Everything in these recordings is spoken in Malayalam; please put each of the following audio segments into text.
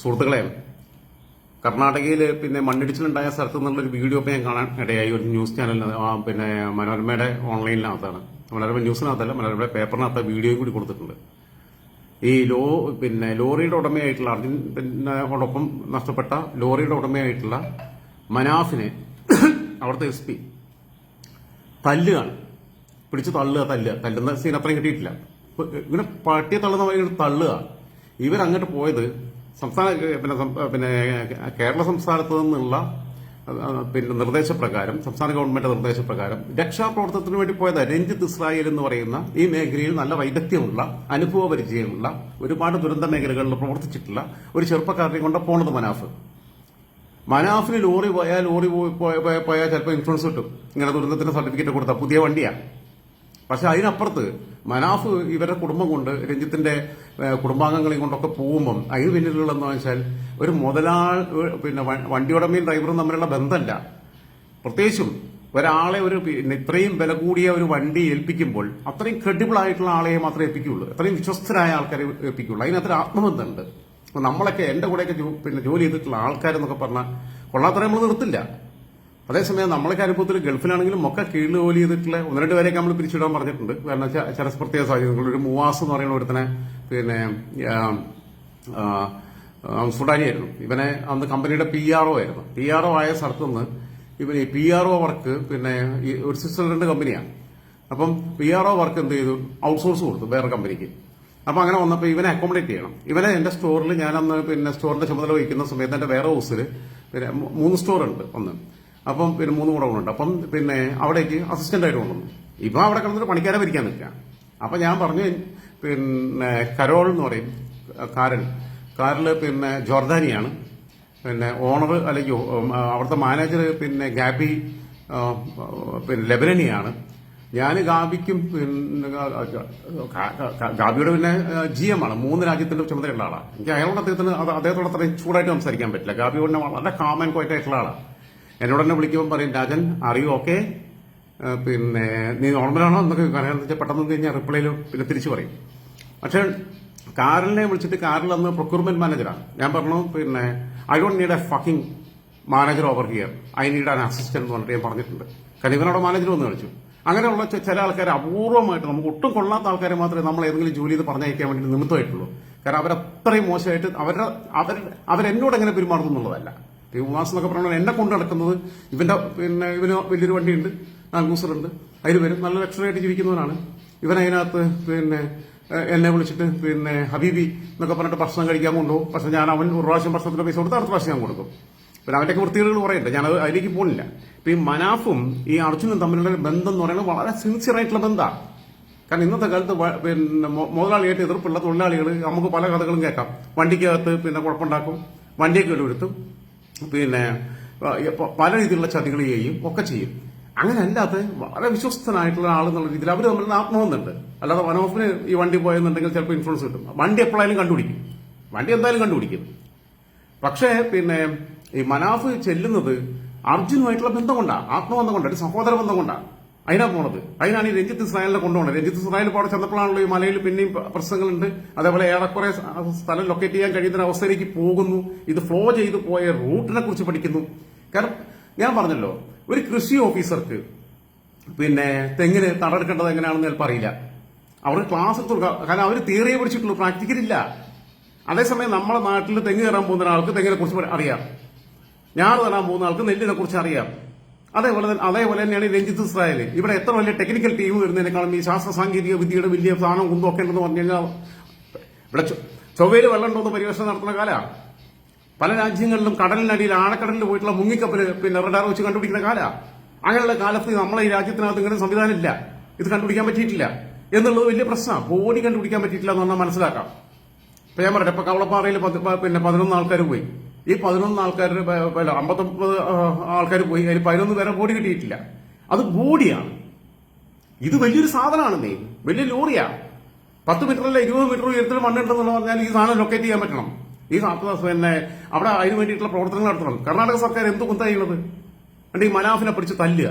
സുഹൃത്തുക്കളെ കർണാടകയിൽ പിന്നെ മണ്ണിടിച്ചിലുണ്ടായ സ്ഥലത്ത് നിന്നുള്ളൊരു വീഡിയോ ഇപ്പോൾ ഞാൻ കാണാൻ ഇടയായി. ഒരു ന്യൂസ് ചാനലിൽ ആ പിന്നെ മനോരമയുടെ ഓൺലൈനിനകത്താണ്. മനോരമ ന്യൂസിനകത്തല്ല മനോരമയുടെ പേപ്പറിനകത്ത് വീഡിയോയും കൂടി കൊടുത്തിട്ടുണ്ട്. ഈ ലോ പിന്നെ ലോറിയുടെ ഉടമയായിട്ടുള്ള അർജുൻ പിന്നെ ഒപ്പം നഷ്ടപ്പെട്ട ലോറിയുടെ ഉടമയായിട്ടുള്ള മനാഫിനെ അവിടുത്തെ എസ് പി തല്ലുകയാണ്. പിടിച്ച് തള്ളുക തല്ലുക. തല്ലുന്ന സീൻ അത്രയും കിട്ടിയിട്ടില്ല. ഇങ്ങനെ പട്ടിയെ തള്ളുന്ന വഴി തള്ളുക. ഇവരങ്ങോട്ട് പോയത് സംസ്ഥാന പിന്നെ പിന്നെ കേരള സംസ്ഥാനത്ത് നിന്നുള്ള പിന്നെ നിർദ്ദേശപ്രകാരം സംസ്ഥാന ഗവൺമെന്റ് നിർദ്ദേശപ്രകാരം രക്ഷാപ്രവർത്തനത്തിന് വേണ്ടി പോയത് രഞ്ജിത്ത് ഇസ്രായേൽ എന്ന് പറയുന്ന ഈ മേഖലയിൽ നല്ല വൈദഗ്ധ്യമുള്ള അനുഭവ പരിചയമുള്ള ഒരുപാട് ദുരന്ത മേഖലകളിൽ പ്രവർത്തിച്ചിട്ടുള്ള ഒരു ചെറുപ്പക്കാരനെ കൊണ്ട് പോണത് മനാഫ്. മനാഫിന് ലോറി പോയാൽ ലോറി പോയി- പോയ- പോയ- പോയാൽ ചിലപ്പോൾ ഇൻഷുറൻസ് കിട്ടും. ഇങ്ങനെ ദുരന്തത്തിന്റെ സർട്ടിഫിക്കറ്റ് കൊടുത്ത പുതിയ വണ്ടിയാണ് പക്ഷെ അതിനപ്പുറത്ത് മനാഫ് ഇവരുടെ കുടുംബം കൊണ്ട് രഞ്ജിത്തിന്റെ കുടുംബാംഗങ്ങളെയും കൊണ്ടൊക്കെ പോകുമ്പം അതിന് പിന്നിലുള്ളതെന്ന് വെച്ചാൽ ഒരു മുതലാൾ പിന്നെ വണ്ടിയുടമയും ഡ്രൈവറും തമ്മിലുള്ള ബന്ധമല്ല പ്രത്യേകിച്ചും ഒരാളെ ഒരു പിന്നെ ഇത്രയും വില കൂടിയ ഒരു വണ്ടി ഏൽപ്പിക്കുമ്പോൾ അത്രയും ക്രെഡിബിൾ ആയിട്ടുള്ള ആളെ മാത്രമേ ഏൽപ്പിക്കുകയുള്ളൂ അത്രയും വിശ്വസ്തരായ ആൾക്കാരെ ഏൽപ്പിക്കുകയുള്ളൂ അതിനത്ര ആത്മബന്ധമുണ്ട്. നമ്മളൊക്കെ എന്റെ കൂടെയൊക്കെ പിന്നെ ജോലി ചെയ്തിട്ടുള്ള ആൾക്കാരെന്നൊക്കെ പറഞ്ഞാൽ കൊള്ളാത്തറ നമ്മൾ നിർത്തില്ല. അതേസമയം നമ്മളൊക്കെ അനുഭവത്തിൽ ഗൾഫിലാണെങ്കിലും ഒക്കെ കീഴിൽ ജോലി ചെയ്തിട്ടുള്ള ഒന്ന് രണ്ട് പേരെയൊക്കെ നമ്മൾ പിരിച്ചുവിടാൻ പറഞ്ഞിട്ടുണ്ട്. കാരണം വെച്ചാൽ ചില പ്രത്യേക സാഹചര്യങ്ങൾ. ഒരു മൂവാസ് എന്ന് പറയുന്ന ഒരുത്തനെ പിന്നെ സുഡാനിയായിരുന്നു. ഇവനെ അന്ന് കമ്പനിയുടെ പി ആർ ഒ ആയിരുന്നു. പി ആർ ഒ ആയ സ്ഥലത്ത് നിന്ന് ഇവന് ഈ പി ആർ ഒ വർക്ക് പിന്നെ ഈ ഒരു സ്വിറ്റ്സർലൻഡ് കമ്പനിയാണ്. അപ്പം പി ആർ ഒ വർക്ക് എന്ത് ചെയ്തു? ഔട്ട്സോഴ്സ് കൊടുത്തു വേറെ കമ്പനിക്ക്. അപ്പം അങ്ങനെ വന്നപ്പോൾ ഇവനെ അക്കോമഡേറ്റ് ചെയ്യണം. ഇവനെ എന്റെ സ്റ്റോറിൽ ഞാനന്ന് പിന്നെ സ്റ്റോറിന്റെ ചുമതല വഹിക്കുന്ന സമയത്ത് എന്റെ വേറെ ഹൗസിൽ പിന്നെ മൂന്ന് സ്റ്റോർ ഉണ്ട് ഒന്ന്. അപ്പം പിന്നെ മൂന്ന് കുടവുണ്ട് അപ്പം പിന്നെ അവിടേക്ക് അസിസ്റ്റന്റ് ആയിട്ട് കൊണ്ടുവന്നു. ഇപ്പൊ അവിടെ കിടന്നിട്ട് പണിക്കാരെ ഭരിക്കാൻ നിൽക്കുക. അപ്പൊ ഞാൻ പറഞ്ഞു പിന്നെ കരോൾ എന്ന് പറയും കാരൻ. കാരൽ പിന്നെ ജോർദാനിയാണ്. പിന്നെ ഓണർ അല്ലെങ്കിൽ അവിടുത്തെ മാനേജർ പിന്നെ ഗാബി പിന്നെ ലെബനനിയാണ്. ഞാൻ ഗാബിക്കും പിന്നെ ഗാബിയുടെ പിന്നെ ജി എം ആണ്. മൂന്ന് രാജ്യത്തിന്റെ ചുമതലയുള്ള ആളാണ് എനിക്ക് അയാളോട് അദ്ദേഹത്തിന് അദ്ദേഹത്തോട് അത്രയും ചൂടായിട്ട് സംസാരിക്കാൻ പറ്റില്ല. ഗാബിയോടിനെ വളരെ കാമൻ ക്വയറ്റ് ആയിട്ടുള്ള ആളാണ് എന്നോട് തന്നെ വിളിക്കുമ്പോൾ പറയും രാജൻ അറിയൂ ഓക്കെ പിന്നെ നീ നോർമലാണോ എന്നൊക്കെ പറയാൻ വെച്ചാൽ പെട്ടെന്ന് കഴിഞ്ഞാൽ റിപ്ലൈയിൽ പിന്നെ തിരിച്ചു പറയും. പക്ഷേ കാറിനെ വിളിച്ചിട്ട് കാറിൽ അന്ന് പ്രൊക്യൂർമെന്റ് മാനേജറാണ് ഞാൻ പറഞ്ഞു പിന്നെ I don't need a fucking manager over here I need an assistant എന്ന് പറഞ്ഞിട്ട് ഞാൻ പറഞ്ഞിട്ടുണ്ട്. കാരണം ഇവനോട് മാനേജർ വന്ന് കളിച്ചു അങ്ങനെയുള്ള ചില ആൾക്കാർ അപൂർവമായിട്ട് നമുക്ക് ഒട്ടും കൊള്ളാത്ത ആൾക്കാരെ മാത്രമേ നമ്മൾ ഏതെങ്കിലും ജോലി ചെയ്ത് പറഞ്ഞയക്കാൻ വേണ്ടി നിമിത്തമായിട്ടുള്ളൂ. കാരണം അവരത്രയും മോശമായിട്ട് അവരുടെ അവർ അവരെന്നോട് എങ്ങനെ പെരുമാറുന്നു എന്നുള്ളതല്ല. ഉമാസ് എന്നൊക്കെ പറഞ്ഞാൽ എന്നെ കൊണ്ട് നടക്കുന്നത്. ഇവന്റെ പിന്നെ ഇവന് വലിയൊരു വണ്ടിയുണ്ട്. നാൽക്കൂസറുണ്ട് അതിൽ വരും. നല്ല ലക്ഷണമായിട്ട് ജീവിക്കുന്നവനാണ്. ഇവൻ അതിനകത്ത് പിന്നെ എന്നെ വിളിച്ചിട്ട് പിന്നെ ഹബീബി എന്നൊക്കെ പറഞ്ഞിട്ട് ഭക്ഷണം കഴിക്കാൻ കൊണ്ടുപോകും. പക്ഷെ ഞാൻ അവൻ ഒരു പ്രാവശ്യം ഭക്ഷണത്തിന്റെ പൈസ കൊടുത്ത് അടുത്ത പ്രാവശ്യം ഞാൻ കൊടുക്കും. പിന്നെ അവന്റെയൊക്കെ വൃത്തികേടുകൾ കുറയുണ്ട്. ഞാൻ അതിലേക്ക് പോകുന്നില്ല. ഇപ്പൊ ഈ മനാഫും ഈ അർജുനും തമ്മിലുള്ള ബന്ധം എന്ന് പറയുന്നത് വളരെ സിൻസിയർ ആയിട്ടുള്ള ബന്ധമാണ്. കാരണം ഇന്നത്തെ കാലത്ത് പിന്നെ മുതലാളിയായിട്ട് എതിർപ്പുള്ള തൊഴിലാളികൾ നമുക്ക് പല കഥകളും കേൾക്കാം. വണ്ടിക്കകത്ത് പിന്നെ കുഴപ്പമുണ്ടാക്കും. വണ്ടിയൊക്കെ എടുത്തും. പിന്നെ പല രീതിയിലുള്ള ചതികൾ ചെയ്യും ഒക്കെ ചെയ്യും. അങ്ങനെ അല്ലാതെ വളരെ വിശ്വസ്തനായിട്ടുള്ള ആളെന്നുള്ള രീതിയിൽ അവർ തമ്മിൽ ആത്മബന്ധമുണ്ട്. അല്ലാതെ വനോഫിന് ഈ വണ്ടി പോയെന്നുണ്ടെങ്കിൽ ചിലപ്പോൾ ഇൻഫ്ലുവൻസ് കിട്ടും. വണ്ടി എപ്പോഴായാലും കണ്ടുപിടിക്കും. വണ്ടി എന്തായാലും കണ്ടുപിടിക്കും. പക്ഷേ പിന്നെ ഈ മനാഫ് ചെല്ലുന്നത് അർജുനുമായിട്ടുള്ള ബന്ധം കൊണ്ടാണ് ആത്മബന്ധം കൊണ്ടാണ് സഹോദര ബന്ധം കൊണ്ടാണ് അതിനാ പോണത്. അതിനാണ് ഈ രഞ്ജിത്ത് ഇസ്രായേലിനെ കൊണ്ടുപോകുന്നത് രഞ്ജിത്ത് ഇസ്രായേൽ അവിടെ ചെന്നപ്പോഴാണല്ലോ ഈ മലയിൽ പിന്നെയും പ്ര- പ്രശ്നങ്ങളുണ്ട്. അതേപോലെ ഏറെക്കുറെ സ്ഥലം ലൊക്കേറ്റ് ചെയ്യാൻ കഴിയുന്ന അവസ്ഥയിലേക്ക് പോകുന്നു. ഇത് ഫ്ലോ ചെയ്തു പോയ റൂട്ടിനെ കുറിച്ച് പഠിക്കുന്നു. കാരണം ഞാൻ പറഞ്ഞല്ലോ ഒരു കൃഷി ഓഫീസർക്ക് പിന്നെ തെങ്ങിന് തടെടുക്കേണ്ടത് എങ്ങനെയാണെന്ന് ചിലപ്പോൾ അറിയില്ല. അവർക്ക് ക്ലാസ് കൊടുക്കാം. കാരണം അവർ തിയറിയെ പഠിച്ചിട്ടുള്ളൂ. പ്രാക്ടിക്കലില്ല അതേസമയം നമ്മുടെ നാട്ടിൽ തെങ്ങ് കയറാൻ പോകുന്ന ഒരാൾക്ക് തെങ്ങിനെ കുറിച്ച് അറിയാം. ഞാറ് തരാൻ പോകുന്ന ആൾക്ക് നെല്ലിനെ കുറിച്ച് അറിയാം. അതേപോലെ തന്നെ അതേപോലെ തന്നെയാണ് രഞ്ജിത്ത് ഇസ്രായേൽ ഇവിടെ എത്ര വലിയ ടെക്നിക്കൽ ടീം വരുന്നതിനേക്കാളും ഈ ശാസ്ത്ര സാങ്കേതിക വിദ്യയുടെ വലിയ സാധനം കുന്തമൊക്കെ ഉണ്ടെന്ന് പറഞ്ഞു കഴിഞ്ഞാൽ ഇവിടെ ചൊവ്വയിൽ വെള്ളം ഉണ്ടോ എന്ന് പരിവേഷണം നടത്തുന്ന കാലമാണ് പല രാജ്യങ്ങളിലും കടലിനടിയിൽ ആഴക്കടലിൽ പോയിട്ടുള്ള മുങ്ങിക്കപ്പൽ പിന്നെ റഡാർ വെച്ച് കണ്ടുപിടിക്കുന്ന കാല. അങ്ങനെയുള്ള കാലത്ത് നമ്മളെ ഈ രാജ്യത്തിനകത്ത് ഇങ്ങനെ സംവിധാനം ഇല്ല. ഇത് കണ്ടുപിടിക്കാൻ പറ്റിയിട്ടില്ല. എന്നുള്ളത് വലിയ പ്രശ്നമാണ് ബോഡി കണ്ടുപിടിക്കാൻ പറ്റിയിട്ടില്ല എന്ന് പറഞ്ഞാൽ മനസ്സിലാക്കാം. ഇപ്പൊ ഞാൻ പറയട്ടെ ഇപ്പൊ കവളപ്പാറയിൽ പിന്നെ പതിനൊന്ന് ആൾക്കാർ പോയി. ഈ പതിനൊന്ന് ആൾക്കാരുടെ അമ്പത്തൊമ്പത് ആൾക്കാർ പോയി അതിൽ പതിനൊന്ന് പേരെ ബോഡി കിട്ടിയിട്ടില്ല. അത് ബോഡിയാണ്. ഇത് വലിയൊരു സാധനമാണ് നീ വലിയ ലോറിയാണ് പത്ത് മീറ്റർ അല്ല ഇരുപത് മീറ്റർ ഉയരത്തിൽ മണ്ണുണ്ടെന്ന് പറഞ്ഞാൽ ഈ സാധനം ലൊക്കേറ്റ് ചെയ്യാൻ പറ്റണം. ഈ പിന്നെ അവിടെ അതിന് വേണ്ടിയിട്ടുള്ള പ്രവർത്തനങ്ങൾ നടത്തണം. കർണാടക സർക്കാർ എന്ത് കുന്ത ചെയ്യണത് എന്നിട്ട് ഈ മനാഫിനെ പിടിച്ച് തല്ലുക.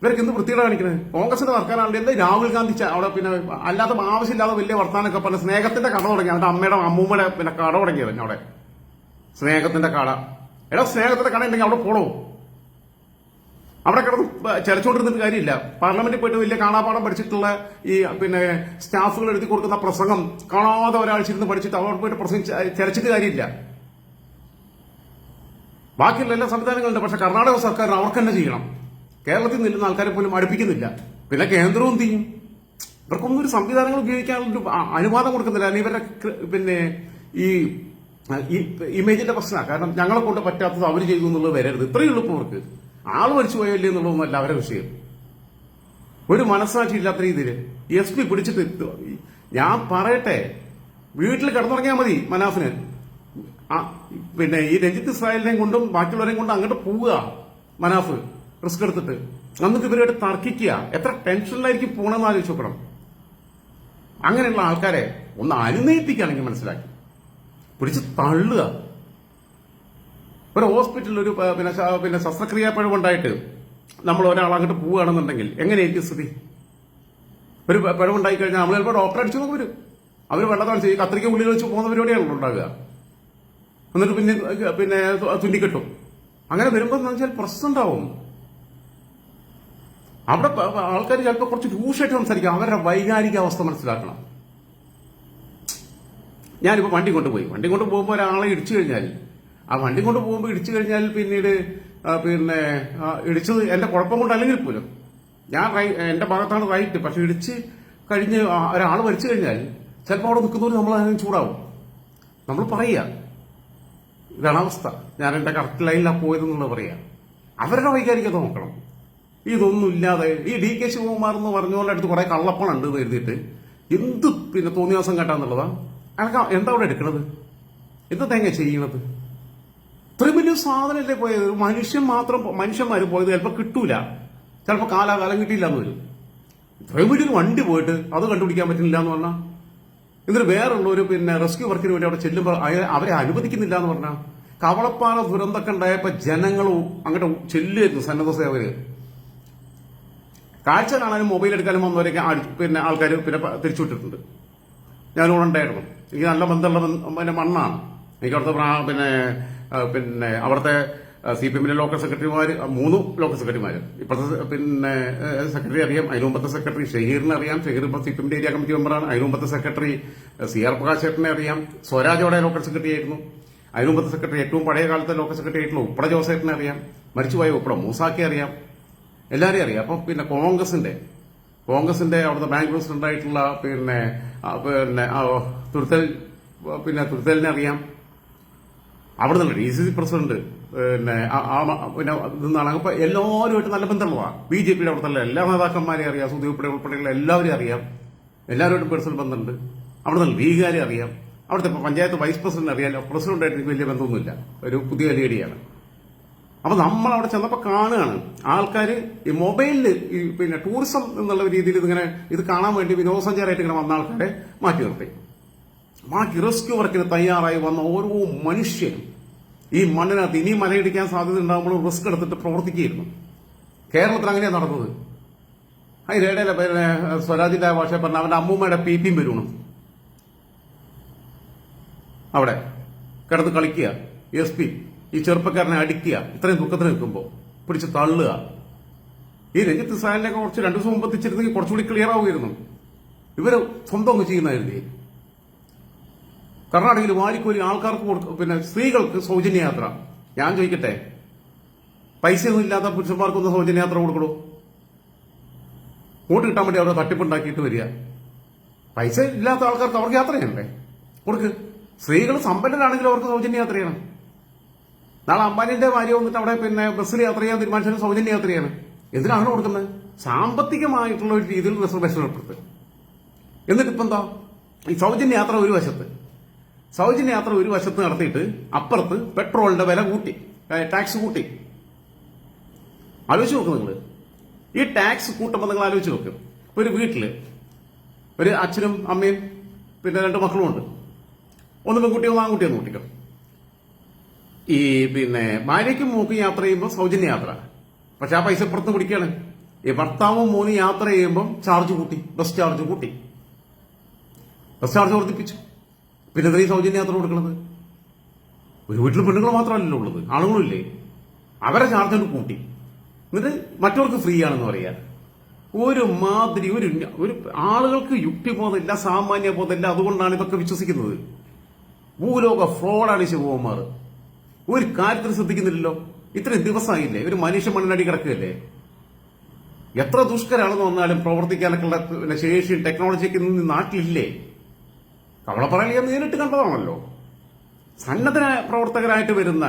ഇവർക്ക് എന്ത് വൃത്തിയുടെ കാണിക്കുന്നത് കോൺഗ്രസിന്റെ സർക്കാരാണെങ്കിൽ എന്താ രാഹുൽ ഗാന്ധി അവിടെ പിന്നെ അല്ലാത്ത ആവശ്യമില്ലാതെ വലിയ വർത്താനൊക്കെ പറഞ്ഞ സ്നേഹത്തിന്റെ കട തുടങ്ങി. അവരുടെ അമ്മയുടെ അമ്മൂമ്മയുടെ പിന്നെ കട തുടങ്ങിയത് അവിടെ. സ്നേഹത്തിന്റെ കട. എടാ സ്നേഹത്തിന്റെ കട ഉണ്ടെങ്കിൽ അവിടെ പോണോ? അവിടെ കിടന്ന് ചലച്ചുകൊണ്ടിരുന്നിട്ട് കാര്യമില്ല. പാർലമെന്റിൽ പോയിട്ട് വലിയ കാണാപാഠം പഠിച്ചിട്ടുള്ള ഈ പിന്നെ സ്റ്റാഫുകൾ എഴുതി കൊടുക്കുന്ന പ്രസംഗം കാണാതെ ഒരാഴ്ച ഇരുന്ന് പഠിച്ചിട്ട് അവിടെ പോയിട്ട് പ്രസംഗം ചലച്ചിട്ട് കാര്യമില്ല. ബാക്കിയുള്ള എല്ലാ സംവിധാനങ്ങളുണ്ട്. പക്ഷെ കർണാടക സർക്കാർ അവർക്ക് തന്നെ ചെയ്യണം. കേരളത്തിൽ നിൽക്കുന്ന ആൾക്കാരെ പോലും അടുപ്പിക്കുന്നില്ല. പിന്നെ കേന്ദ്രവും ചെയ്യും? ഇവർക്കൊന്നും ഒരു സംവിധാനങ്ങൾ ഉപയോഗിക്കാനുള്ള അനുവാദം കൊടുക്കുന്നില്ല. അല്ലെങ്കിൽ ഇവരുടെ പിന്നെ ഈ ഈ ഇമേജിന്റെ പ്രശ്നമാണ്. കാരണം ഞങ്ങളെ കൊണ്ട് പറ്റാത്തത് അവർ ചെയ്തു എന്നുള്ളത് വരരുത്. ഇത്രയേ അവർക്ക്. ആൾ മരിച്ചു പോയല്ലേ എന്നുള്ളതൊന്നുമല്ല അവരെ വിഷയം. ഒരു മനസ്സാക്ഷി ഇല്ലാത്ത രീതിയിൽ എസ് പി പിടിച്ചിട്ട് ഞാൻ പറയട്ടെ. വീട്ടിൽ കിടന്നുറങ്ങിയാൽ മതി മനാഫിന്. പിന്നെ ഈ രഞ്ജിത്ത് ഇസ്രായേലിനെയും കൊണ്ടും ബാക്കിയുള്ളവരെയും കൊണ്ടും അങ്ങോട്ട് പോവുക മനാഫ്. റിസ്ക് എടുത്തിട്ട്. നമുക്ക് ഇവരുമായിട്ട് തർക്കിക്കുക. എത്ര ടെൻഷനിലായിരിക്കും പോണെന്ന് ആലോചിച്ച് നോക്കണം. അങ്ങനെയുള്ള ആൾക്കാരെ ഒന്ന് അനുനയിപ്പിക്കുകയാണെങ്കിൽ മനസ്സിലാക്കി. പിടിച്ച് തള്ളുക. ഒരു ഹോസ്പിറ്റലിൽ ഒരു പിന്നെ പിന്നെ ശസ്ത്രക്രിയാ പിഴവുണ്ടായിട്ട് നമ്മൾ ഒരാൾ അങ്ങോട്ട് പോവുകയാണെന്നുണ്ടെങ്കിൽ എങ്ങനെയായിരിക്കും സ്ഥിതി? ഒരു പിഴവുണ്ടായി കഴിഞ്ഞാൽ നമ്മൾ ചിലപ്പോൾ ഡോക്ടറെ അടിച്ചു നോക്കി വരും. അവർ വെള്ളത്താണ് ചെയ്യും. കത്രിക ഉള്ളിൽ വെച്ച് പോകുന്ന പരിപാടിയാണല്ലോ ഉണ്ടാകുക എന്നിട്ട് പിന്നെ പിന്നെ തുന്നിക്കെട്ടും. അങ്ങനെ വരുമ്പോൾ എന്ന് വെച്ചാൽ പ്രശ്നം ഉണ്ടാവും. അവിടെ ആൾക്കാർ ചിലപ്പോൾ കുറച്ച് രൂക്ഷമായിട്ട് സംസാരിക്കാം. അവരുടെ വൈകാരിക അവസ്ഥ മനസ്സിലാക്കണം. ഞാനിപ്പോൾ വണ്ടി കൊണ്ടുപോയി. വണ്ടി കൊണ്ട് പോകുമ്പോൾ ഒരാളെ ഇടിച്ചു കഴിഞ്ഞാൽ ആ വണ്ടി കൊണ്ട് പോകുമ്പോൾ ഇടിച്ചു കഴിഞ്ഞാൽ പിന്നീട് പിന്നെ ഇടിച്ചത് എന്റെ കുഴപ്പം കൊണ്ടല്ലെങ്കിൽ പോലും. ഞാൻ റൈ- എന്റെ ഭാഗത്താണ് റൈറ്റ്. പക്ഷെ ഇടിച്ച് കഴിഞ്ഞ് ഒരാൾ മരിച്ചു കഴിഞ്ഞാൽ ചിലപ്പോൾ അവിടെ നിൽക്കുന്നവർ നമ്മൾ അതിനും ചൂടാവും. നമ്മൾ പറയുക. ഇതാണ് അവസ്ഥ. ഞാൻ എന്റെ കറക്റ്റ് ലൈനിലാണ് പോയതെന്നുള്ളത് പറയാം അവരുടെ വൈകാരികത നോക്കണം. ഇതൊന്നും ഇല്ലാതെ ഈ ഡി കെ ശിവകുമാർ എന്ന് പറഞ്ഞ പോലെ അടുത്ത് കുറെ കള്ളപ്പണം ഉണ്ട് എന്ന് എഴുതിയിട്ട് എന്ത് പിന്നെ തോന്നിയാസം കേട്ടാന്നുള്ളതാ? അയാൾക്ക് എന്താ അവിടെ എടുക്കണത്? എന്താ തേങ്ങ ചെയ്യണത് ഇത്രയും വലിയ സാധനമല്ലേ പോയത്? ഒരു മനുഷ്യൻ മാത്രം മനുഷ്യന്മാർ പോയത് ചിലപ്പോൾ കിട്ടൂല. ചിലപ്പോൾ കാലാകാലം കിട്ടിയില്ല എന്ന് വരും. ഇത്രയും വലിയൊരു വണ്ടി പോയിട്ട് അത് കണ്ടുപിടിക്കാൻ പറ്റുന്നില്ല എന്ന് പറഞ്ഞാൽ എന്നിട്ട് വേറെ ഒരു പിന്നെ റെസ്ക്യൂ വർക്കിന് വേണ്ടി അവിടെ ചെല്ലുമ്പോൾ അവരെ അനുവദിക്കുന്നില്ല എന്ന് പറഞ്ഞാൽ കവളപ്പാറ ദുരന്തമൊക്കെ ഉണ്ടായപ്പോ ജനങ്ങളും അങ്ങോട്ട് ചെല്ലുമായിരുന്നു സന്നദ്ധ സേവകര്. കാഴ്ച കാണാനും മൊബൈൽ എടുക്കാനും വന്നവരൊക്കെ പിന്നെ ആൾക്കാർ പിന്നെ തിരിച്ചുവിട്ടിട്ടുണ്ട്. ഞാനിവിടെ ഉണ്ടായിരുന്നു. എനിക്ക് നല്ല ബന്ധമുള്ള പിന്നെ മണ്ണാണ്. എനിക്ക് അവിടുത്തെ പിന്നെ പിന്നെ അവിടുത്തെ സി പി എമ്മിലെ ലോക്കൽ സെക്രട്ടറിമാർ മൂന്ന് ലോക്കൽ സെക്രട്ടറിമാർ ഇപ്പോഴത്തെ പിന്നെ സെക്രട്ടറി അറിയാം അതിന് മുമ്പത്തെ സെക്രട്ടറി ഷഹീറിനെ അറിയാം. ഷഹീർ ഇപ്പോൾ സി പി എമ്മിന്റെ ഏരിയ കമ്മിറ്റി മെമ്പറാണ് അതിന് മുമ്പത്തെ സെക്രട്ടറി സി ആർ പ്രകാശ് ചേട്ടനെ അറിയാം. സ്വരാജ് അവിടെ ലോക്കൽ സെക്രട്ടറി ആയിരുന്നു. അതിന് മുമ്പത്തെ സെക്രട്ടറി ഏറ്റവും പഴയ കാലത്തെ ലോക്കൽ സെക്രട്ടറി ആയിട്ടുള്ള ഉപ്പട ജോസേട്ടനെ അറിയാം. മരിച്ചുപോയ ഉപ്പട മൂസാക്കി അറിയാം. എല്ലാവരെയും അറിയാം. അപ്പം പിന്നെ കോൺഗ്രസിന്റെ കോൺഗ്രസിന്റെ അവിടുത്തെ ബാങ്ക് പ്രസിഡന്റ് ആയിട്ടുള്ള പിന്നെ പിന്നെ തുരുത്തൽ പിന്നെ തുരുത്തലിനെ അറിയാം. അവിടെ നിന്നുള്ള ഡി സി സി പ്രസിഡന്റ് പിന്നെ പിന്നെ നിന്നാണ് അപ്പൊ എല്ലാവരുമായിട്ട് നല്ല ബന്ധമുള്ളതാണ് ബി ജെ പിയുടെ അവിടുത്തെ എല്ലാ നേതാക്കന്മാരെയും അറിയാം. സുധീർ ഉൾപ്പെടെ ഉൾപ്പെടെയുള്ള എല്ലാവരെയും അറിയാം. എല്ലാവരുമായിട്ടും പേഴ്സണൽ ബന്ധമുണ്ട്. അവിടെ നിന്ന് ലീഗുകാരെ അറിയാം. അവിടുത്തെ പഞ്ചായത്ത് വൈസ് പ്രസിഡന്റ് അറിയാം പ്രസിഡന്റായിട്ട് എനിക്ക് വലിയ ബന്ധമൊന്നുമില്ല. ഒരു പുതിയ ലേഡിയാണ് അപ്പൊ നമ്മൾ അവിടെ ചെന്നപ്പോ കാണുകയാണ്. ആൾക്കാർ ഈ മൊബൈലിൽ ഈ പിന്നെ ടൂറിസം എന്നുള്ള രീതിയിൽ ഇതിങ്ങനെ ഇത് കാണാൻ വേണ്ടി വിനോദസഞ്ചാരമായിട്ട് ഇങ്ങനെ വന്ന ആൾക്കാരെ മാറ്റി നിർത്തി. ബാക്കി റെസ്ക്യൂ വർക്കിന് തയ്യാറായി വന്ന ഓരോ മനുഷ്യനും ഈ മണ്ണിനകത്ത് ഇനി മലയിടിക്കാൻ സാധ്യത ഉണ്ടാകുമ്പോൾ റിസ്ക് എടുത്തിട്ട് പ്രവർത്തിക്കുകയായിരുന്നു. കേരളത്തിൽ അങ്ങനെയാണ് നടന്നത്. അതിനിടയിലെ പിന്നെ സ്വരാജിന്റെ ഭാഷ പറഞ്ഞ അവന്റെ അമ്മൂമ്മയുടെ പി പിയും വരുന്നു അവിടെ കിടന്ന് കളിക്കുക. S P. ഈ ചെറുപ്പക്കാരനെ അടിക്കുക ഇത്രയും ദുഃഖത്തിന് നിൽക്കുമ്പോൾ പിടിച്ച് തള്ളുക. ഈ രഞ്ജിത്ത് സാലിനൊക്കെ കുറച്ച് രണ്ടു ദിവസം മുമ്പ് എത്തിച്ചിരുന്നെങ്കിൽ കുറച്ചുകൂടി ക്ലിയർ ആവുമായിരുന്നു. ഇവർ സ്വന്തം ഒന്ന് ചെയ്യുന്നതായിരുന്നു. കർണാടകയിൽ വാരിക്കോരി ആൾക്കാർക്ക് കൊടുക്കും പിന്നെ സ്ത്രീകൾക്ക് സൗജന്യയാത്ര. ഞാൻ ചോദിക്കട്ടെ പൈസയൊന്നും ഇല്ലാത്ത പുരുഷന്മാർക്കൊന്ന് സൗജന്യ യാത്ര കൊടുക്കണോ? വോട്ട് കിട്ടാൻ വേണ്ടി അവരെ തട്ടിപ്പുണ്ടാക്കിയിട്ട് വരിക. പൈസ ഇല്ലാത്ത ആൾക്കാർക്ക് അവർക്ക് യാത്ര ചെയ്യണ്ടേ കൊടുക്ക്. സ്ത്രീകൾ സമ്പന്നരാണെങ്കിൽ അവർക്ക് സൗജന്യ ചെയ്യണം നാളെ അമ്പാനിന്റെ ഭാര്യ വന്നിട്ട് അവിടെ പിന്നെ ബസ്സിൽ യാത്ര ചെയ്യാൻ തീരുമാനിച്ചാൽ സൗജന്യ യാത്രയാണ്. എന്തിനാണ് കൊടുക്കുന്നത്? സാമ്പത്തികമായിട്ടുള്ള ഒരു രീതിയിൽ റിസർവേഷൻ ഏർപ്പെടുത്തുക എന്നിട്ട് എന്താ? ഈ സൗജന്യ യാത്ര ഒരു വശത്ത്. സൗജന്യ യാത്ര ഒരു വശത്ത് നടത്തിയിട്ട് അപ്പുറത്ത് പെട്രോളിന്റെ വില കൂട്ടി ടാക്സ് കൂട്ടി. ആലോചിച്ച് നോക്ക് നിങ്ങൾ ഈ ടാക്സ് കൂട്ടുമ്പോൾ നിങ്ങൾ ആലോചിച്ച് നോക്ക്. ഒരു വീട്ടിൽ ഒരു അച്ഛനും അമ്മയും പിന്നെ രണ്ട് മക്കളും ഉണ്ട് ഒന്ന് പെൺകുട്ടിയോ ഒന്ന് ആൺകുട്ടിയോ ഒന്ന് കൂട്ടിക്കോ ഈ പിന്നെ ഭാര്യയ്ക്കും മൂക്കും യാത്ര ചെയ്യുമ്പോൾ സൗജന്യ യാത്ര. പക്ഷെ ആ പൈസ പുറത്ത് പിടിക്കുകയാണ്. ഈ ഭർത്താവും മൂന്ന് യാത്ര ചെയ്യുമ്പോൾ ചാർജ് കൂട്ടി ബസ് ചാർജ് കൂട്ടി. ബസ് ചാർജ് വർദ്ധിപ്പിച്ചു. പിന്നെ എന്തിനാ സൗജന്യ യാത്ര കൊടുക്കുന്നത് ഒരു വീട്ടിൽ പെണ്ണുങ്ങൾ മാത്രമല്ലല്ലോ ഉള്ളത്. ആളുകളില്ലേ അവരെ ചാർജ് കൊണ്ട് കൂട്ടി. എന്നിട്ട് മറ്റവർക്ക് ഫ്രീ ആണെന്ന് പറയാ. ഒരു മാതിരി ഒരു ഒരു ആളുകൾക്ക് യുക്തി പോകുന്നില്ല സാമാന്യ ബോധമില്ല. അതുകൊണ്ടാണ് ഇതൊക്കെ വിശ്വസിക്കുന്നത്. ഭൂലോക ഫ്രോഡാണ് ശിവകുമാർ. ഒരു കാര്യത്തിൽ ശ്രദ്ധിക്കുന്നില്ലല്ലോ. ഇത്രയും ദിവസമായില്ലേ? ഒരു മനുഷ്യ മണ്ണിനടി കിടക്കുകയല്ലേ? എത്ര ദുഷ്കരാണെന്ന് വന്നാലും പ്രവർത്തിക്കാനൊക്കെയുള്ള പിന്നെ ശേഷിയും ടെക്നോളജിയൊക്കെ ഇന്ന് നാട്ടിലില്ലേ? കവളപ്പറയിലെ നേരിട്ട് കണ്ടതാണല്ലോ. സന്നദ്ധ പ്രവർത്തകരായിട്ട് വരുന്ന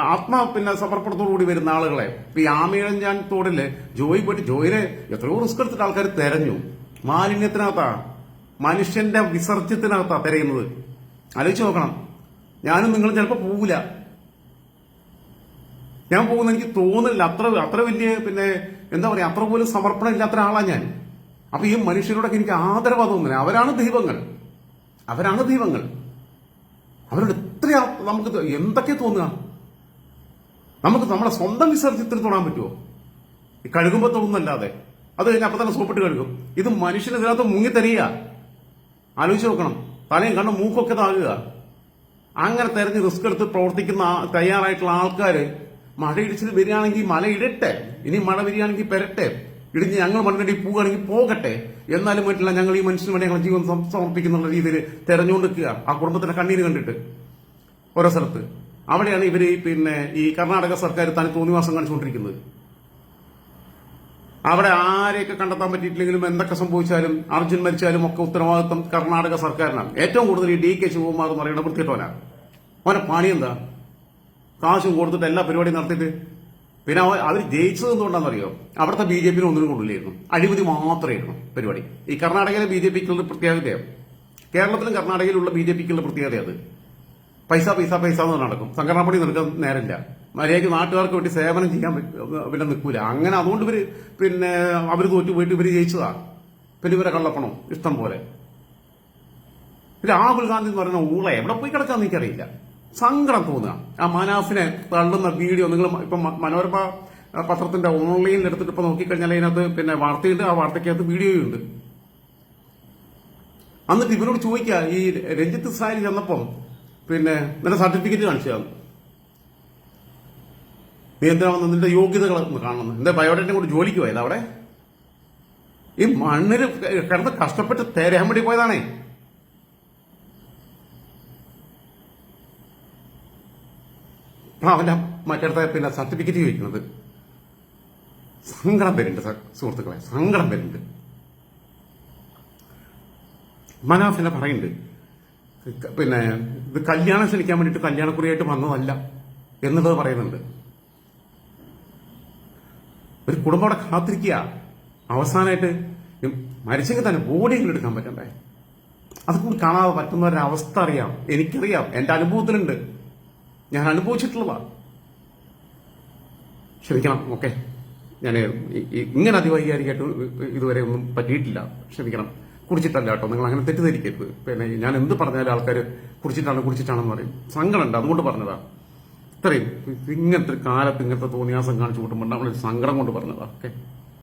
ആത്മാ പിന്നെ സമർപ്പണത്തോടുകൂടി വരുന്ന ആളുകളെ ഇപ്പൊ ഈ ആമയിഴഞ്ഞാൻ തോടിൽ ജോയി പോയിട്ട് ജോയിനെ എത്രയോ റിസ്ക് എടുത്തിട്ട് ആൾക്കാർ തെരഞ്ഞു. മാലിന്യത്തിനകത്താ മനുഷ്യന്റെ വിസർജ്യത്തിനകത്താ തിരയുന്നത്. ആലോചിച്ച് നോക്കണം. ഞാനും നിങ്ങൾ ചിലപ്പോൾ പോവില്ല ഞാൻ പോകുന്ന എനിക്ക് തോന്നുന്നില്ല അത്ര അത്ര വലിയ പിന്നെ എന്താ പറയാ അത്ര പോലും സമർപ്പണം ഇല്ലാത്ത ഒരാളാണ് ഞാൻ. അപ്പൊ ഈ മനുഷ്യരോടൊക്കെ എനിക്ക് ആദരവാ തോന്നുന്നത് അവരാണ് ദൈവങ്ങൾ. അവരാണ് ദൈവങ്ങൾ. അവരോട് എത്ര നമുക്ക് എന്തൊക്കെ തോന്നുക? നമുക്ക് നമ്മളെ സ്വന്തം വിസർജ്യത്തിന് തൊടാൻ പറ്റുമോ ഈ കഴുകുമ്പോ തോന്നുന്നല്ലാതെ. അത് കഴിഞ്ഞ് അപ്പൊ തന്നെ സോപ്പിട്ട് കഴുകും. ഇത് മനുഷ്യന് ഇതിനകത്ത് മുങ്ങിത്തരിക ആലോചിച്ച് നോക്കണം. തലയും കണ്ണും മൂക്കൊക്കെ താകുക അങ്ങനെ തെരഞ്ഞ് റിസ്ക് എടുത്ത് പ്രവർത്തിക്കുന്ന തയ്യാറായിട്ടുള്ള ആൾക്കാര് മഴ ഇടിച്ചിട്ട് വരികയാണെങ്കിൽ മല ഇടട്ടെ. ഇനി മഴ വരികയാണെങ്കിൽ പെരട്ടെ. ഇടിഞ്ഞ് ഞങ്ങൾ മണ്ണിടി പോവുകയാണെങ്കിൽ പോകട്ടെ. എന്നാലും പറ്റില്ല ഞങ്ങൾ ഈ മനുഷ്യന് വേണ്ടി ഞങ്ങൾ ജീവൻ സമർപ്പിക്കുന്നുള്ള രീതിയിൽ തെരഞ്ഞുകൊണ്ട് നിൽക്കുക ആ കുടുംബത്തിന്റെ കണ്ണീര് കണ്ടിട്ട്. ഓരോ സ്ഥലത്ത്. അവിടെയാണ് ഇവർ പിന്നെ ഈ കർണാടക സർക്കാർ തനി തോന്നിവാസം കാണിച്ചുകൊണ്ടിരിക്കുന്നത്. അവിടെ ആരെയൊക്കെ കണ്ടെത്താൻ പറ്റിയിട്ടില്ലെങ്കിലും എന്തൊക്കെ സംഭവിച്ചാലും അർജുൻ മരിച്ചാലും ഒക്കെ ഉത്തരവാദിത്വം കർണാടക സർക്കാരിനാണ്. ഏറ്റവും കൂടുതൽ ഈ ഡി കെ ശിവകുമാർ എന്ന് പറയുന്ന വൃത്തിയിട്ടവനാണ് അവനെ പണി എന്താ? കാശും കൊടുത്തിട്ട് എല്ലാ പരിപാടിയും നടത്തിയിട്ട്. പിന്നെ അവർ അവർ ജയിച്ചത് എന്തുകൊണ്ടാണെന്നറിയോ? അവിടുത്തെ ബി ജെ പിന് ഒന്നിനും കൊള്ളില്ലായിരുന്നു. അഴിമതി മാത്രമായിരുന്നു പരിപാടി. ഈ കർണാടകയിലെ ബി ജെ പിക്കുള്ള പ്രത്യേകതയാണ് കേരളത്തിലും കർണാടകയിലുള്ള ബി ജെ പിക്കുള്ള പ്രത്യേകത അത്. പൈസ പൈസ പൈസ എന്ന് നടക്കും. സംഘടനാപ്പണി നടക്കാൻ നേരമില്ല. മര്യാദയ്ക്ക് നാട്ടുകാർക്ക് വേണ്ടി സേവനം ചെയ്യാൻ പിന്നെ നിൽക്കൂല. അങ്ങനെ അതുകൊണ്ട് ഇവർ പിന്നെ അവർ തോറ്റു പോയിട്ട് ഇവർ ജയിച്ചതാ. പിന്നെ ഇവരെ കള്ളപ്പണം ഇഷ്ടം പോലെ. രാഹുൽ ഗാന്ധി എന്ന് പറയുന്ന ഊള എവിടെ പോയി കിടക്കാൻ എനിക്കറിയില്ല. സങ്കടം തോന്നുക. ആ മനാഫിനെ തള്ളുന്ന വീഡിയോ നിങ്ങൾ ഇപ്പൊ മനോരമ പത്രത്തിന്റെ ഓൺലൈനിൽ എടുത്തിട്ട് ഇപ്പൊ നോക്കിക്കഴിഞ്ഞാൽ അതിനകത്ത് പിന്നെ വാർത്തയുണ്ട് ആ വാർത്തയ്ക്കകത്ത് വീഡിയോയും ഉണ്ട്. എന്നിട്ട് ഇവരോട് ചോദിക്കുക ഈ രഞ്ജിത്ത് സാരി ചെന്നപ്പം പിന്നെ നിന്റെ സർട്ടിഫിക്കറ്റ് കാണിച്ചു തന്നു നീ എന്തിനാ നിന്റെ യോഗ്യതകൾ ഒന്ന് എന്താ ബയോഡേറ്റിനെ കൂടി ജോലിക്ക് പോയത് അവിടെ? ഈ മണ്ണിൽ കിടന്ന് കഷ്ടപ്പെട്ട് തേരാൻ വേണ്ടി പോയതാണേ. അവന്റെ മറ്റടുത്ത പിന്നെ സർട്ടിഫിക്കറ്റ് ചോദിക്കുന്നത്. സങ്കടം വരുന്നുണ്ട് സുഹൃത്തുക്കളെ സങ്കടം വരുന്നുണ്ട്. മനാഫിനെ പറയുന്നുണ്ട് പിന്നെ ഇത് കല്യാണം ക്ഷണിക്കാൻ വേണ്ടിയിട്ട് കല്യാണക്കുറിയായിട്ട് വന്നതല്ല എന്നുള്ളത് പറയുന്നുണ്ട്. ഒരു കുടുംബം അവിടെ കാത്തിരിക്കുക. അവസാനമായിട്ട് മരിച്ചെങ്കിൽ തന്നെ ബോഡിയെങ്കിലും എടുക്കാൻ പറ്റണ്ടേ? അത് കൂടി കാണാതെ പറ്റുന്ന ഒരു അവസ്ഥ അറിയാം. എനിക്കറിയാം. എന്റെ അനുഭവത്തിലുണ്ട്. ഞാൻ അനുഭവിച്ചിട്ടുള്ളതാ. ക്ഷമിക്കണം ഓക്കെ ഞാൻ ഇങ്ങനെ അതിവൈകാരികമായിട്ട് ഇതുവരെ ഒന്നും പറ്റിയിട്ടില്ല. ക്ഷമിക്കണം. കുടിച്ചിട്ടല്ല കേട്ടോ. നിങ്ങൾ അങ്ങനെ തെറ്റിദ്ധരിക്കരുത്. പിന്നെ ഞാൻ എന്ത് പറഞ്ഞാലും ആൾക്കാർ കുടിച്ചിട്ടാണ് കുടിച്ചിട്ടാണെന്ന് പറയും. സങ്കടമുണ്ട്. അതുകൊണ്ട് പറഞ്ഞതാ. ഇത്രയും. ഇങ്ങനത്തെ കാലത്ത് ഇങ്ങനത്തെ തോന്നിയാസം കാണിച്ചു കൂട്ടുമ്പോൾ നമ്മളൊരു സങ്കടം കൊണ്ട് പറഞ്ഞതാ. ഓക്കെ?